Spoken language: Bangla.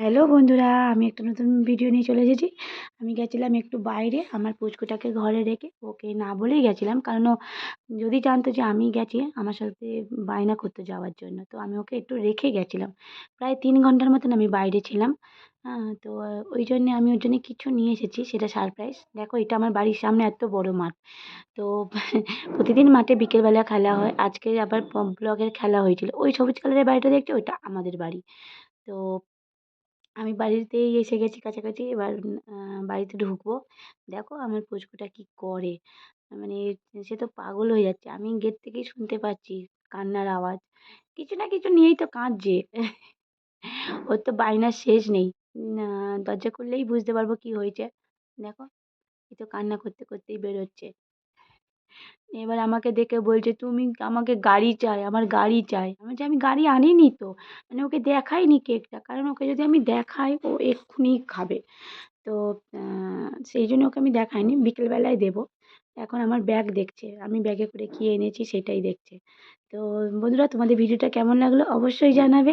হ্যালো বন্ধুরা, আমি একটা নতুন ভিডিও নিয়ে চলে এসেছি। আমি গেছিলাম একটু বাইরে, আমার পুচকুটাকে ঘরে রেখে ওকে না বলেই গেছিলাম। কারণ যদি জানতো যে আমি গেছি আমার সাথে বায়না করতে যাওয়ার জন্য, তো আমি ওকে একটু রেখে গেছিলাম। প্রায় তিন ঘণ্টার মতন আমি বাইরে ছিলাম। হ্যাঁ তো ওই জন্যে আমি ওর জন্য কিছু নিয়ে এসেছি, সেটা সারপ্রাইজ দেখো, এটা আমার বাড়ির সামনে এত বড় মাঠ। তো প্রতিদিন মাঠে বিকেলবেলা খেলা হয়। আজকে আবার ব্লগের খেলা হয়েছিল। ওই সবুজ কালারের বাড়িটা দেখছ? ওইটা আমাদের বাড়ি। তো আমি বাড়িতেই এসে গেছি কাছাকাছি, এবার বাড়িতে ঢুকবো। দেখো আমার পুচকুটা কী করে? মানে সে তো পাগল হয়ে যাচ্ছে। আমি গেট থেকেই শুনতে পাচ্ছি কান্নার আওয়াজ। কিছু না কিছু নিয়েই তো কাঁদছে। ওর তো বায়নার শেষ নেই। দরজা খুললেই বুঝতে পারব কী হয়েছে। দেখো এই তো কান্না করতে করতেই বেরোচ্ছে। এবার আমাকে দেখে বলছে, তুমি আমাকে গাড়ি চাই, আমার গাড়ি চাই। আমি বলছি, আমি গাড়ি আনিনি তো। মানে ওকে দেখাইনি কেকটা, কারণ ওকে যদি আমি দেখাই, ও এক্ষুনি খাবে। তো সেই জন্য ওকে আমি দেখাইনি, বিকেলবেলায় দেবো। এখন আমার ব্যাগ দেখছে, আমি ব্যাগে করে কী এনেছি সেটাই দেখছে। তো বন্ধুরা, তোমাদের ভিডিওটা কেমন লাগল অবশ্যই জানাবে।